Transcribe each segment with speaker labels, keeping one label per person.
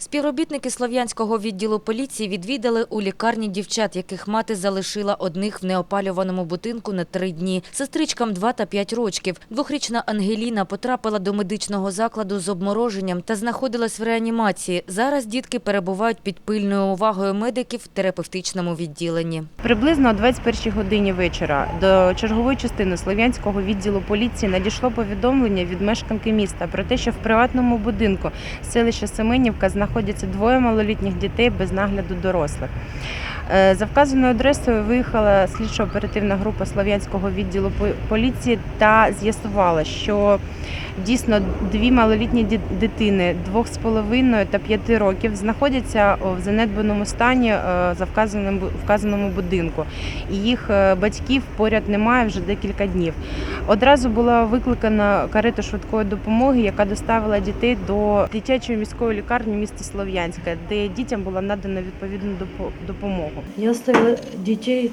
Speaker 1: Співробітники Слов'янського відділу поліції відвідали у лікарні дівчат, яких мати залишила одних в неопалюваному будинку на три дні. Сестричкам 2 та 5 рочків. Двохрічна Ангеліна потрапила до медичного закладу з обмороженням та знаходилась в реанімації. Зараз дітки перебувають під пильною увагою медиків в терапевтичному відділенні.
Speaker 2: Приблизно о 21 годині вечора до чергової частини Слов'янського відділу поліції надійшло повідомлення від мешканки міста про те, що в приватному будинку селища Семенівка знаходяться двоє малолітніх дітей без нагляду дорослих. Е, За вказаною адресою виїхала слідчо-оперативна група Слов'янського відділу по- поліції та з'ясувала, що дійсно дві малолітні дитини двох з половиною та п'яти років знаходяться в занедбаному стані е, за вказаним вказаному будинку. І їх е, батьків поряд немає вже декілька днів. Одразу була викликана карета швидкої допомоги, яка доставила дітей до дитячої міської лікарні міста Слов'янська, де дітям була надана відповідну допо- допомогу.
Speaker 3: Я оставила детей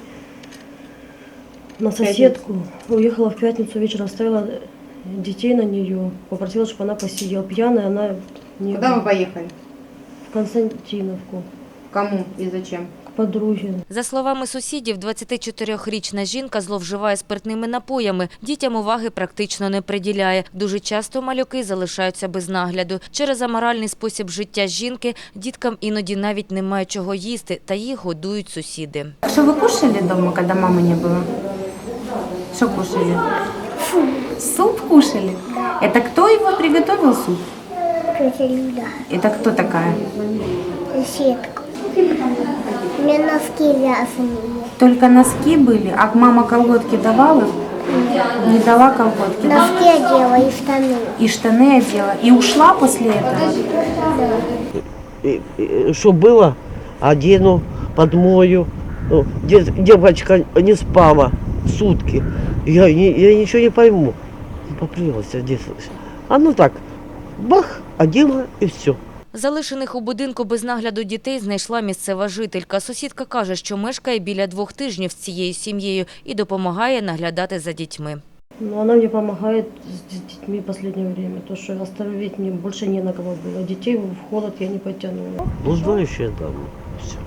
Speaker 3: на соседку. Уехала в пятницу вечером, оставила детей на нее. Попросила, чтобы она посидела. Пьяная она не
Speaker 4: Куда вы поехали?
Speaker 3: в Константиновку
Speaker 4: Кому и зачем?
Speaker 3: к подруге.
Speaker 1: За словами сусідів, 24-річна жінка зловживає спиртними напоями. Дітям уваги практично не приділяє. Дуже часто малюки залишаються без нагляду. Через аморальний спосіб життя жінки діткам іноді навіть немає чого їсти, та їх годують сусіди.
Speaker 5: Что вы кушали дома, когда мамы не было? Что кушали? Суп кушали? Это кто его приготовил суп?
Speaker 6: Тетя Люда,
Speaker 5: Это кто такая?
Speaker 6: соседка. Меня носки вязаные.
Speaker 5: Только носки были, а мама колготки давала? Не дала колготки, да?
Speaker 6: Носки одела и штаны.
Speaker 5: И штаны одела. И ушла после этого?
Speaker 7: И что было, одену, подмою. Ну, де- девочка не спала сутки. Я, я ничего не пойму. Поплелась здесь. А ну так, бах, одела и все.
Speaker 1: Залишених у будинку без нагляду дітей знайшла місцева жителька. Сусідка каже, що мешкає біля двох тижнів з цією сім'єю і допомагає наглядати за дітьми.
Speaker 3: Но она мне помогает с с детьми в последнее время. То, что оставить мне больше не на кого было. Детей в холод я не потянула.
Speaker 7: Ну, знаешь, я там все.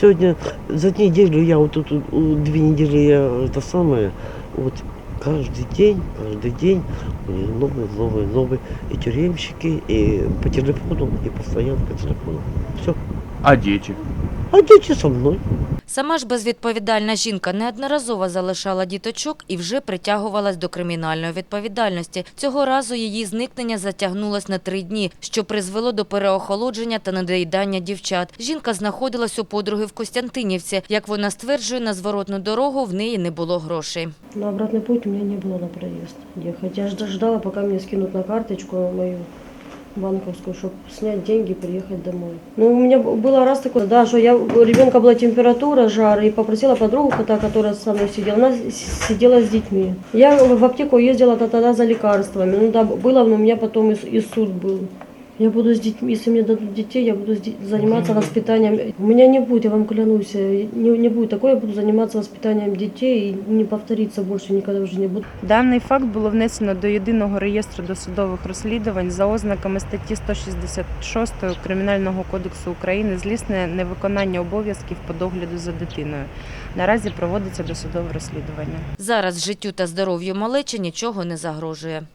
Speaker 7: Сегодня за неделю я вот тут у- две недели я это самое, вот каждый день, каждый день у меня новые, новые, новые и тюремщики, и по телефону, и постоянно по телефону. Все.
Speaker 8: А дети?
Speaker 7: А дети со мной.
Speaker 1: Сама ж безвідповідальна жінка неодноразово залишала діточок і вже притягувалась до кримінальної відповідальності. Цього разу її зникнення затягнулось на три дні, що призвело до переохолодження та недоїдання дівчат. Жінка знаходилась у подруги в Костянтинівці. Як вона стверджує, на зворотну дорогу в неї не було грошей.
Speaker 3: На обратный путь у меня не было на проезд ехать. Я жда- ждала, пока мне скинут на карточку мою банковскую, чтобы снять деньги и приехать домой. Ну, у меня б- было раз такое, да, что я, у ребенка была температура, жар, и попросила подругу, та, которая со мной сидела, она с- сидела с детьми. Я в аптеку ездила то- тогда за лекарствами. Ну да, было, но у меня потом и, с- и суд был. Я буду с детьми, если мне дадут детей, я буду заниматься воспитанием. У меня не будет, я вам клянусь, э, не, не будет такое, я буду заниматься воспитанием детей и не повторится больше никогда в жизни.
Speaker 2: Даний факт було внесено до єдиного реєстру досудових розслідувань за ознаками статті 166 Кримінального кодексу України злісне невиконання обов'язків по догляду за дитиною. Наразі проводиться досудове розслідування.
Speaker 1: Зараз життю та здоров'ю малечі нічого не загрожує.